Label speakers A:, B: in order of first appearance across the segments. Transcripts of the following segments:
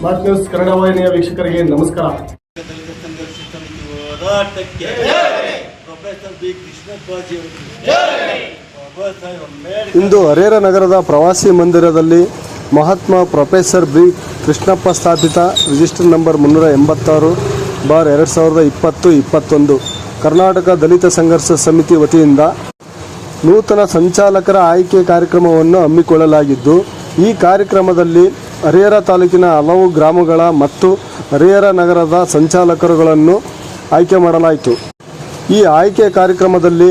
A: Smart news Kannada ವಾಹಿನಿಯ ವೀಕ್ಷಕರಿಗೆ ನಮಸ್ಕಾರ.
B: ದಲಿತ ಸಂಘರ್ಷ ಸಮಿತಿ ಹೋರಾಟಕ್ಕೆ ಪ್ರೊಫೆಸರ್ ಬಿ. ಕೃಷ್ಣಪ್ಪಾಜಿ ಅವರಿಗೆ ಬಾಬಾ
C: ಇಂದು ಹರೇರ ನಗರದ ಪ್ರವಾಸಿ ಮಂದಿರದಲ್ಲಿ ಮಹಾತ್ಮ ಪ್ರೊಫೆಸರ್ ಬಿ. ಕೃಷ್ಣಪ್ಪ ಸ್ಥಾಪಿತ ರಿಜಿಸ್ಟರ್ ನಂಬರ್ ಮುನ್ನೂರ ಎಂಬತ್ತಾರು ಬಾರ್ ಎರಡು ಸಾವಿರದ ಇಪ್ಪತ್ತು ಇಪ್ಪತ್ತೊಂದು. ಕರ್ನಾಟಕ ದಲಿತ ಸಂಘರ್ಷ ಸಮಿತಿ ವತಿಯಿಂದ ನೂತನ ಸಂಚಾಲಕರ ಆಯ್ಕೆ ಕಾರ್ಯಕ್ರಮವನ್ನು ಹಮ್ಮಿಕೊಳ್ಳಲಾಗಿದ್ದು ಈ ಕಾರ್ಯಕ್ರಮದಲ್ಲಿ ಹರಿಹರ ತಾಲೂಕಿನ ಹಲವು ಗ್ರಾಮಗಳ ಮತ್ತು ಹರಿಹರ ನಗರದ ಸಂಚಾಲಕರುಗಳನ್ನು ಆಯ್ಕೆ ಮಾಡಲಾಯಿತು. ಈ ಆಯ್ಕೆ ಕಾರ್ಯಕ್ರಮದಲ್ಲಿ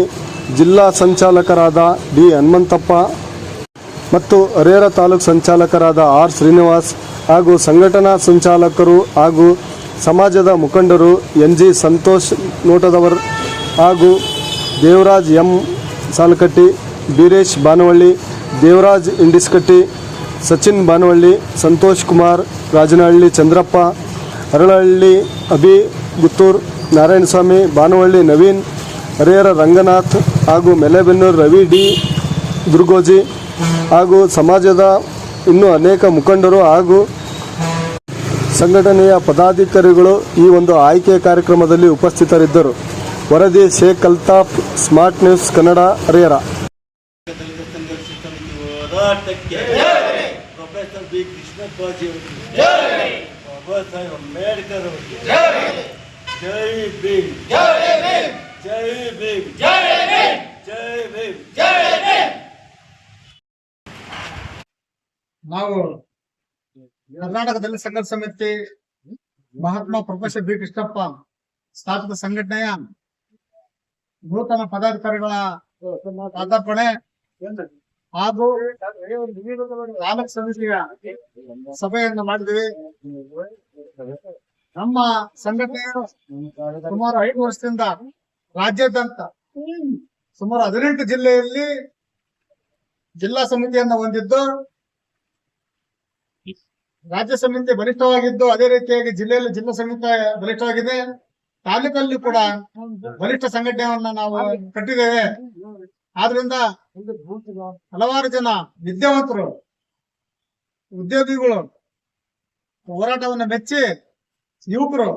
C: ಜಿಲ್ಲಾ ಸಂಚಾಲಕರಾದ ಡಿ ಹನುಮಂತಪ್ಪ ಮತ್ತು ಹರಿಹರ ತಾಲೂಕು ಸಂಚಾಲಕರಾದ ಆರ್ ಶ್ರೀನಿವಾಸ್ ಹಾಗೂ ಸಂಘಟನಾ ಸಂಚಾಲಕರು ಹಾಗೂ ಸಮಾಜದ ಮುಖಂಡರು ಎನ್ ಜಿ ಸಂತೋಷ್ ನೋಟದವರ್ ಹಾಗೂ ದೇವರಾಜ್ ಎಂ ಸಾಲಕಟ್ಟಿ, ಬೀರೇಶ್ ಬಾನವಳ್ಳಿ, ದೇವರಾಜ್ ಇಂಡಿಸ್ಕಟ್ಟಿ ಸಚಿನ್ ಬಾನವಳ್ಳಿ ಸಂತೋಷ್ ಕುಮಾರ್, ರಾಜನಹಳ್ಳಿ ಚಂದ್ರಪ್ಪ, ಅರಳಹಳ್ಳಿ ಅಭಿ ಗುತ್ತೂರ್, ನಾರಾಯಣಸ್ವಾಮಿ ಬಾನವಳ್ಳಿ ನವೀನ್, ಹರಿಹರ ರಂಗನಾಥ್ ಹಾಗೂ ಮೆಲೆಬೆನ್ನೂರು ರವಿ ಡಿ ದುರ್ಗೋಜಿ ಹಾಗೂ ಸಮಾಜದ ಇನ್ನೂ ಅನೇಕ ಮುಖಂಡರು ಹಾಗೂ ಸಂಘಟನೆಯ ಪದಾಧಿಕಾರಿಗಳು ಈ ಒಂದು ಆಯ್ಕೆ ಕಾರ್ಯಕ್ರಮದಲ್ಲಿ ಉಪಸ್ಥಿತರಿದ್ದರು. ವರದಿ ಶೇಖ್ ಅಲ್ತಾಫ್ ಸ್ಮಾರ್ಟ್ ನ್ಯೂಸ್ ಕನ್ನಡ, ಹರಿಹರ
B: ದಲಿತ ಸಂಘರ್ಷ ಸಮಿತಿ ಹೋರಾಟಕ್ಕೆ ಪ್ರೊಫೆಸರ್ ಬಿ ಕೃಷ್ಣಪ್ಪಾಜಿ ಅವರಿಗೆ ಬಾಬಾ ಸಾಹೇಬ್ ಅಂಬೇಡ್ಕರ್ ಅವರಿಗೆ. ಜೈ ಭೀಮ್. ಜೈ ಭೀಮ್. ಜೈ ಭೀಮ್.
D: ನಾವು ಕರ್ನಾಟಕದಲ್ಲಿ ಸಂಘ ಸಮಿತಿ ಮಹಾತ್ಮ ಪ್ರೊಫೆಸರ್ ಬಿ ಕೃಷ್ಣಪ್ಪ ಸ್ಥಾಪಿತ ಸಂಘಟನೆಯ ನೂತನ ಪದಾಧಿಕಾರಿಗಳ ಪಾದಾರ್ಪಣೆ. ಹಾಗೂ ತಾಲೂಕ್ ಸಮಿತಿಯ ಸಭೆಯನ್ನು ಮಾಡಿದ್ವಿ ನಮ್ಮ ಸಂಘಟನೆಯು ಸುಮಾರು ಐದು ವರ್ಷದಿಂದ ರಾಜ್ಯಾದ್ಯಂತ ಸುಮಾರು ಹದಿನೆಂಟು ಜಿಲ್ಲೆಯಲ್ಲಿ ಜಿಲ್ಲಾ ಸಮಿತಿಯನ್ನು ಹೊಂದಿದ್ದು, ರಾಜ್ಯ ಸಮಿತಿ ಬಲಿಷ್ಠವಾಗಿದ್ದು ಅದೇ ರೀತಿಯಾಗಿ ಜಿಲ್ಲೆಯಲ್ಲಿ ಜಿಲ್ಲಾ ಸಮಿತಿ ಬಲಿಷ್ಠವಾಗಿದೆ. ತಾಲೂಕಲ್ಲಿ ಕೂಡ ಬಲಿಷ್ಠ ಸಂಘಟನೆಯನ್ನ ನಾವು ಕಟ್ಟಿದ್ದೇವೆ. ಆದ್ರಿಂದ ಹಲವಾರು ಜನ ವಿದ್ಯಾವಂತರು ಉದ್ಯೋಗಿಗಳು ಹೋರಾಟವನ್ನು ಮೆಚ್ಚಿ ಯುವಕರು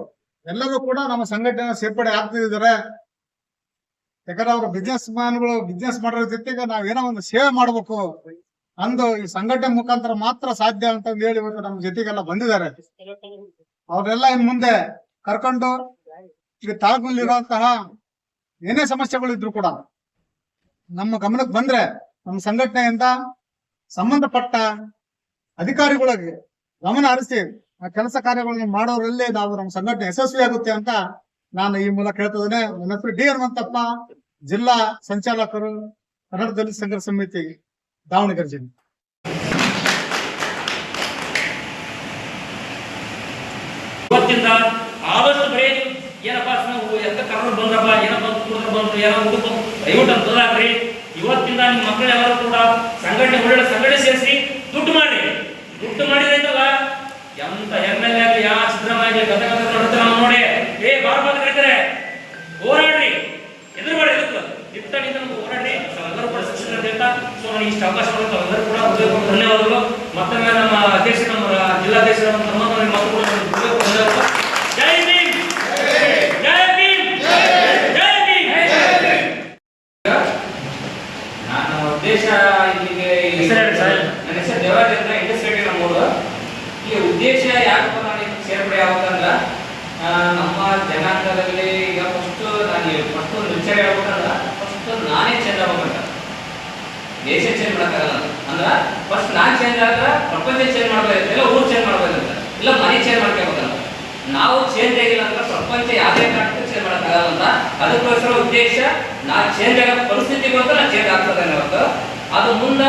D: ಎಲ್ಲರೂ ಕೂಡ ನಮ್ಮ ಸಂಘಟನೆ ಸೇರ್ಪಡೆ ಆಗ್ತಿದ್ದಾರೆ. ಯಾಕಂದ್ರೆ ಅವರು ಬಿಸ್ನೆಸ್ ಮ್ಯಾನ್ಗಳು ಬಿಸ್ನೆಸ್ ಮಾಡೋದ್ರ ಜೊತೆಗೆ ನಾವೇನೋ ಒಂದು ಸೇವೆ ಮಾಡಬೇಕು ಅಂದು ಈ ಸಂಘಟನೆ ಮುಖಾಂತರ ಮಾತ್ರ ಸಾಧ್ಯ ಅಂತ ಹೇಳಿ ಇವತ್ತು ನಮ್ಮ ಜೊತೆಗೆಲ್ಲ ಬಂದಿದ್ದಾರೆ. ಅವ್ರೆಲ್ಲ ಇನ್ ಮುಂದೆ ಕರ್ಕೊಂಡು ಈಗ ತಾಲೂಕಿನಲ್ಲಿ ಇರುವಂತಹ ಏನೇ ಸಮಸ್ಯೆಗಳು ಇದ್ರು ಕೂಡ ನಮ್ಮ ಗಮನಕ್ಕೆ ಬಂದ್ರೆ ನಮ್ಮ ಸಂಘಟನೆಯಿಂದ ಸಂಬಂಧಪಟ್ಟ ಅಧಿಕಾರಿಗಳಿಗೆ ಗಮನ ಹರಿಸಿ ಆ ಕೆಲಸ ಕಾರ್ಯಗಳನ್ನು ಮಾಡೋರಲ್ಲಿ ನಾವು ನಮ್ಮ ಸಂಘಟನೆ ಯಶಸ್ವಿ ಆಗುತ್ತೆ ಅಂತ ನಾನು ಈ ಮೂಲಕ ಹೇಳ್ತಿದ್ದೇನೆ. ನನ್ನ ಹೆಸರು ಡಿ ಹನುಮಂತಪ್ಪ ಜಿಲ್ಲಾ ಸಂಚಾಲಕರು ಕನ್ನಡ ದಲಿತ ಸಂಘರ್ಷ ಸಮಿತಿ ದಾವಣಗೆರೆ ಜಿಲ್ಲೆ
E: ಆದಷ್ಟು ಬರೀ ಏನಪ್ಪ ಎಂತ ಕರ್ಕೊಂಡು ಬಂದ್ರಪ್ಪ, ಏನಪ್ಪ ಬಂದ್ರು, ಏನೋ ದಯವಿಟ್ಟು ಅಂತ ಬದಲಾಗ್ರಿ ಇವತ್ತಿಂದ ನಿಮ್ಮ ಮಕ್ಕಳೆಲ್ಲರೂ ಕೂಡ ಸಂಘಟನೆ ಒಳ್ಳೆ ಸಂಘಟನೆ ಸೇರಿಸಿ ದುಡ್ಡು ಮಾಡಿ. ದುಡ್ಡು ಮಾಡಿದ್ರೆ ಅಂತಲ್ಲ ಎಂತ ಎಂ ಎಲ್ ಎ ಆಗಲಿ ಯಾವ ಸಿದ್ದರಾಮಯ್ಯ ಗತ ಗತ ನೋಡುತ್ತೆ ನಾವು ನೋಡಿ, ಏ, ಬಾರ್ ಬಾರ ಕರೀತಾರೆ. ಹೋರಾಡ್ರಿ. ಎದುರು ಮಾಡಿ ಎದುರು. ನಿಂತ ನಿಂತ ಹೋರಾಡ್ರಿ. ಎಲ್ಲರೂ ಕೂಡ ಶಿಕ್ಷಣ ಅಂತ ಸೊ ನನಗೆ ಇಷ್ಟು ಅವಕಾಶ ಕೊಡುತ್ತೆ ಎಲ್ಲರೂ ಕೂಡ ಧನ್ಯವಾದಗಳು. ಮತ್ತೊಮ್ಮೆ ನಮ್ಮ ಅಧ್ಯಕ್ಷ ನಮ್ಮ ಜಿಲ್ಲಾಧ್ಯಕ್ಷರ ನಮ್ಮ ಮತ್ತು ಕೂಡ ಹೃದಯಪೂರ್ವಕ ಧನ್ಯವಾದಗಳು ಜೈ ಭೀಮ್ ಜೈ ಭೀಮ್ ಜೈ ಭೀಮ್ ನನ್ನ ಉದ್ದೇಶ ಇಲ್ಲಿಗೆ
F: ಹೆಸರು ಹೇಳಿ ಸರ್.
E: ನನ್ನ ಹೆಸರು ದೇವರಾಜ್ ಅಂತ ಇಂಡಸ್ಟ್ರಿ ನಮ್ಮೂರು ಈ ಉದ್ದೇಶ ಯಾಕಪ್ಪ ನಾನು ಇದಕ್ಕೆ ಸೇರ್ಪಡೆ ಆಗ್ಬೇಕಂದ್ರ ಆ, ನಮ್ಮ ಜನಾಂಗದಲ್ಲಿ ಈಗ ಫಸ್ಟ್ ನಾನು ಫಸ್ಟ್ ಒಂದು ವಿಚಾರ ಹೇಳ್ಬೇಕಂದ್ರ ಫಸ್ಟ್ ನಾನೇ ಚೇಂಜ್ ಆಗ್ಬೇಕಂತ. ದೇಶ ಚೇಂಜ್ ಮಾಡಕ್ಕಾಗಲ್ಲ. ಅಂದ್ರ ಫಸ್ಟ್ ನಾನ್ ಚೇಂಜ್ ಆದ್ರೆ ಪ್ರಪಂಚ ಚೇಂಜ್ ಮಾಡ್ಬೇಕು, ಇಲ್ಲ ಊರು ಚೇಂಜ್ ಮಾಡ್ಬೇಕಂತ. ಇಲ್ಲ ಮನೆ ಚೇಂಜ್ ಮಾಡ್ಕೋಬೇಕಂತ. ನಾವು ಚೇಂಜ್ ಆಗಿಲ್ಲ ಅಂದ್ರೆ ಪ್ರಪಂಚ ಯಾವುದೇ ಕಾರಣಕ್ಕೂ ಚೇಂಜ್ ಮಾಡಕ್ಕಾಗಲ್ಲ ಅಂತ ಅದಕ್ಕೋಸ್ಕರ ಉದ್ದೇಶ ನಾ ಚೇಂಜ್ ಆಗೋ ಪರಿಸ್ಥಿತಿ ಅಂತ ನಾ ಚೇಂಜ್ ಆಗ್ತದೆ ಅನ್ನೋದು ಅದು ಮುಂದ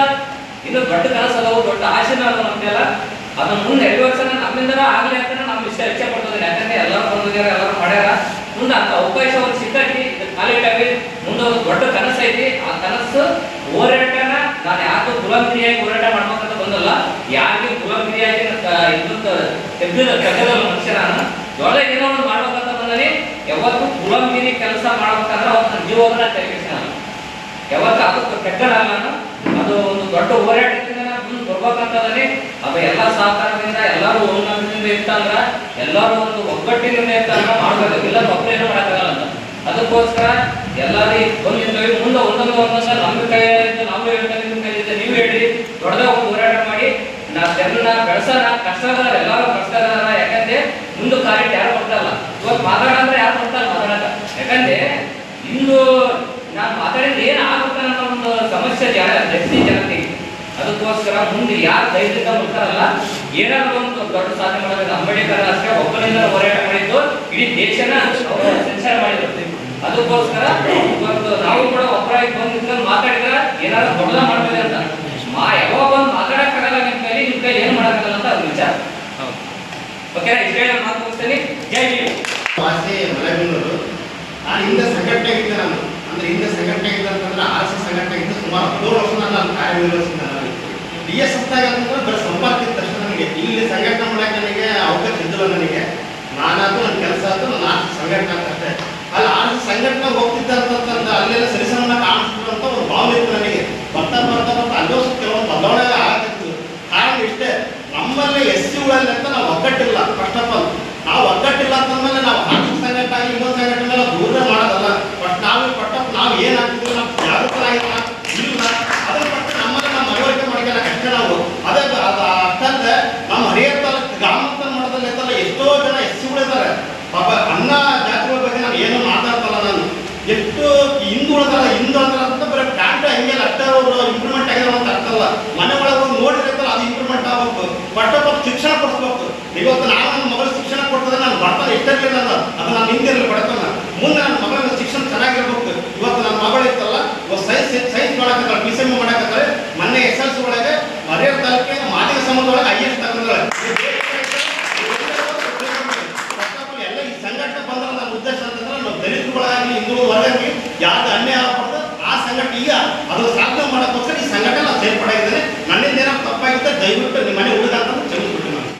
E: ಇದು ದೊಡ್ಡ ಕನಸು ದೊಡ್ಡ ಆಶೆ ಅದಾವ ನಮ್ದೆಲ್ಲ ಅದನ್ನ ಮುಂದೆ ಎರಡು ವರ್ಷ ನಮ್ಮಿಂದ ಆಗಲಿ ಅಂತ ನಮ್ಮ ಇಷ್ಟ ಇಚ್ಛೆ ಪಡ್ತದೆ. ಯಾಕಂದ್ರೆ ಎಲ್ಲರೂ ಮಾಡ್ಯಾರ. ಮುಂದೆ ಅಂತ ಅವಕಾಶ ಸಿಕ್ಕೈತಿ ಇದು ಆಗಿ ಮುಂದೆ ಒಂದು ದೊಡ್ಡ ಕನಸು ಐತಿ. ಆ ಕನಸು ಹೋರಾಟನ ನಾನು ಯಾಕೋ ಗುಲಾಮಗಿರಿಯಾಗಿ ಹೋರಾಟ ಮಾಡ್ಬೇಕಂತ ಬಂದಲ್ಲ, ಯಾರಿಗೆ ಗುಲಾಮಗಿರಿಯಾಗಿ ಇದಕ್ಕೆ ತೆಗ್ದಿದ ತೆಗೆದಲ್ಲ ಮನುಷ್ಯ ನಾನು. ದೊಡ್ಡ ಏನೋ ಒಂದು ಮಾಡ್ಬೇಕಂತ ಬಂದಲ್ಲಿ ಯಾವತ್ತು ಗುಲಾಮಗಿರಿ ಕೆಲಸ ಮಾಡ್ಬೇಕಂದ್ರೆ ಅವತ್ತು ಜೀವನ ತೆಗಿಸಿ ನಾನು ಯಾವತ್ತು ಅದಕ್ಕೆ ಕೆಟ್ಟಲ್ಲ ನಾನು. ಅದು ಒಂದು ದೊಡ್ಡ ಹೋರಾಟದಿಂದ ನಾನು ಮುಂದೆ ಬರ್ಬೇಕಂತದನಿ ಅದು ಎಲ್ಲ ಸಹಕಾರದಿಂದ ಎಲ್ಲರೂ ಸಂಘಟನೆ ಇತ್ತಂದ್ರ ಎಲ್ಲರೂ ಒಂದು ಒಗ್ಗಟ್ಟಿನ ಇತ್ತಂದ್ರ ಮಾಡ್ಬೇಕು. ಇಲ್ಲ ಒಬ್ಬರೇ ಏನು ಮಾಡಕ್ಕಾಗಲ್ಲ ಅದಕ್ಕೋಸ್ಕರ ಎಲ್ಲಾರಿ ಒಂದಿಂದ ಮುಂದೆ ಒಂದೊಂದು ಒಂದೊಂದು ನಮ್ಮ ಕೈ ನಾವು ಹೇಳ್ತಾ ನಿಮ್ಮ ಕೈ ಇದೆ ನೀವು ಹೇಳಿ ದೊಡ್ಡದಾಗ ಹೋರಾಟ ಮಾಡಿ. ನಾ ಜನನ ಬೆಳೆಸೋಣ. ಕಷ್ಟದಾರ, ಎಲ್ಲರೂ ಕಷ್ಟದಾರ. ಯಾಕಂದ್ರೆ ಮುಂದೆ ಕಾರ್ಯ ಯಾರು ಬರ್ತಾರಲ್ಲ ಇವತ್ತು ಮಾತಾಡಂದ್ರೆ ಯಾರು ಬರ್ತಾರ ಮಾತಾಡಕ ಯಾಕಂದ್ರೆ ಇಂದು ನಾನು ಮಾತಾಡಿದ್ರೆ ಏನು ಆಗುತ್ತೆ ಅನ್ನೋ ಒಂದು ಸಮಸ್ಯೆ ಜಾಸ್ತಿ ಜನತೆಗೆ. ಅದಕ್ಕೋಸ್ಕರ ಮುಂದೆ ಯಾರು ಧೈರ್ಯದಿಂದ ಬರ್ತಾರಲ್ಲ ಏನಾದ್ರು ಒಂದು ದೊಡ್ಡ ಸಾಧನೆ ಮಾಡಿದ್ರೆ ಅಂಬೇಡ್ಕರ್ ಅಷ್ಟೇ ಒಬ್ಬನಿಂದ ಹೋರಾಟ ಮಾಡಿದ್ದು ಇಡೀ ದೇಶನ ಅವರು ಸಂಚಾರ ಮಾಡಿದ್ರು ಅದಕ್ಕೋಸ್ಕರ ಇವತ್ತು ನಾವು ಕೂಡ ಒಬ್ಬರಾಗಿ ಬಂದು ನಿಂತ್ಕೊಂಡು ಮಾತಾಡಿದ್ರೆ ಏನಾದ್ರು ದೊಡ್ಡದ ಮಾಡ್ಬೇಕು ಅಂತ. ಮಾ ಯಾವಾಗ ಬಂದು ಮಾತಾಡಕ್ಕಾಗಲ್ಲ ನಿಮ್ ಕೈಲಿ ನಿಮ್ ಕೈಲಿ ಏನ್ ಮಾಡಕ್ಕಾಗಲ್ಲ ಅಂತ ಅದು ವಿಚಾರ. ಓಕೆ ಇಷ್ಟ ಹೇಳಿ ಮಾತು ಮುಗಿಸ್ತೀನಿ. ಜೈ
F: ಮಲೆಬೆನ್ನೂರು. ನಾನು ಹಿಂದೆ ಸಂಘಟನೆ ಇದ್ದೆ ನಾನು. ಅಂದ್ರೆ ಹಿಂದೆ ಸಂಘಟನೆ ಇದ್ದೆ ಅಂತಂದ್ರೆ ಆರ್ ಎಸ್ ಎಸ್ ಸಂಘಟನೆ ಇದ್ದೆ ಸುಮಾರು ಹದಿನೇಳು ವರ್ಷ ನಾನು ಕಾರ್ಯನಿರ್ವಹಿಸಿದ್ದೆ ಡಿ ಎಸ್ ಎಸ್ ಅಂತಂದ್ರೆ ಬರೀ ಸಂಪರ್ಕ ಇಲ್ಲಿ ಸಂಘಟನೆ ಮಾಡಕ್ಕೆ ನನಗೆ ಅವಕಾಶ ಇದ್ದಿಲ್ಲ ನನಗೆ. ನಾನಾದ್ರು ನನ್ನ ಕೆಲಸ ಆದ್ರೂ ನಾನು ಎಸ್ ಸಂಘಟನೆ ಆಗ್ತದೆ ಅಲ್ಲಿ ಎಸ್ ಸಂಘಟನೆ ಹೋಗ್ತಿದ್ದಂತ ಅಂತಂದ್ರೆ ಅಲ್ಲೆಲ್ಲ ಸರಿಸಮನ ಕಾಣಿಸ್ತಿದ್ರು ಅಂತ ಒಂದು ಭಾವನೆ ಇತ್ತು ನನಗೆ. ಬರ್ತಾ ಬರ್ತಾ ಬರ್ತಾ ಅಲ್ಲೂ ಕೆಲವೊಂದು ಬದಲಾವಣೆ ಆಗತ್ತಿತ್ತು ಕಾರಣ ಇಷ್ಟೇ, ನಮ್ಮಲ್ಲಿ ಎಸ್ ಸಿಗಳಲ್ಲಿ ಅಂತ ನಾವು ಒಗ್ಗಟ್ಟಿಲ್ಲ ಫಸ್ಟ್ ಆಫ್ ಆಲ್ ನಾವು ಒಗ್ಗಟ್ಟಿಲ್ಲ ಅಂತಂದ್ಮೇಲೆ ನಾವು ಆರ್ಥಿಕ ಸಂಘಟನೆ ಆಗಲಿ ಇನ್ನೊಂದು ಸಂಘಟನೆ ಮೇಲೆ ದೂರ ಮಾಡೋದಲ್ಲ ಬಟ್ ನಾವು ಪಟ್ಟ ನಾವು ಏನಾಗ್ತಿದ್ವಿ ನಾವು ಜಾಗೃತರಾಗಿಲ್ಲ ಇಲ್ಲ ಅದ್ರ ಪಟ್ಟು ನಮ್ಮಲ್ಲಿ ನಾವು ಮನವರಿಕೆ ಮಾಡ್ಕೊಳ್ಳ ಅಷ್ಟೇ ನಾವು ಅದೇ ಅದು ಅಷ್ಟಲ್ಲದೆ ನಮ್ಮ ಹರಿಹರ ತಾಲೂಕು ಗ್ರಾಮಾಂತರ ಮಟ್ಟದಲ್ಲಿ ಇರ್ತಲ್ಲ ಎಷ್ಟೋ ಜನ ಎಸ್ ಸಿಗಳಿದ್ದಾರೆ ಪಾಪ ಅನ್ನ ಜಾತಿಗಳ ಬಗ್ಗೆ ನಾನು ಏನು ಮಾತಾಡ್ತಲ್ಲ ನಾನು ಎಷ್ಟು ಹಿಂದೂ ಉಳಿದಲ್ಲ ಹಿಂದೂ ಅಂತ ಬರೀ ಪ್ಯಾಂಟ್ ಹಂಗೆ ಅಷ್ಟೇ ಅವರು ಇಂಪ್ರೂವ್ಮೆಂಟ್ ಆಗಿರೋ ಅಂತ ಅರ್ಥಲ್ಲ ಮನೆ ಒಳಗೆ ನೋಡಿರ್ತಲ್ಲ ಅದು ಇಂಪ್ರೂವ್ಮೆಂಟ್ ಆಗಬೇಕು. ಬಟ್ ಶಿಕ್ಷಣ ಕೊಡಿಸ್ಬೇಕು. ಇವತ್ತು ನಾನು ನನ್ನ ಮಗಳ ಶಿಕ್ಷಣ ಕೊಡ್ತದೆ ನಾನು ಬಡತನ ಎಷ್ಟಿರಲಿಲ್ಲ ಅದು ನಾನು ಹಿಂದಿರಲಿ ಬಡತನ ಮುಂದೆ ನನ್ನ ಮಗಳ ಶಿಕ್ಷಣ ಚೆನ್ನಾಗಿರ್ಬೇಕು. ಇವತ್ತು ನನ್ನ ಮಗಳು ಇತ್ತಲ್ಲ ಸೈನ್ಸ್ ಸೈನ್ಸ್ ಮಾಡಕತ್ತಾಳೆ ಬಿ ಸಿ ಎಂ ಮೊನ್ನೆ ಎಸ್ ಎಲ್ ಸಿ ಒಳಗೆ ಮರಿಯರ್ ತಾಲೂಕಿನ ಮಾದಿಗ ಸಂಬಂಧ ಒಳಗೆ ಐ ಎಸ್ ತಗೊಂಡ್ರೆ ಎಲ್ಲ ಈ ಸಂಘಟನೆ ಬಂದ್ರೆ ನನ್ನ ಉದ್ದೇಶ ಅಂತಂದ್ರೆ ನಾವು ದಲಿತರುಗಳಾಗಲಿ ಹಿಂದೂ ವರ್ಗಕ್ಕೆ ಯಾವ್ದು ಅನ್ಯಾಯ ಆಗ್ಬಾರ್ದು, ಆ ಸಂಘಟನೆ ಈಗ ಅದು ಸಾಧನೆ ಮಾಡೋಕ್ಕೋಸ್ಕರ ಸಂಘಟನೆ ಸೇರ್ಪಡೆಯಾಗಿದ್ದಾರೆ. ನನ್ನಿಂದ ಏನಾದ್ರು ತಪ್ಪಾಗಿದ್ದರೆ ದಯವಿಟ್ಟು ನಿಮ್ಮ ಮನೆ ಉಳಿದ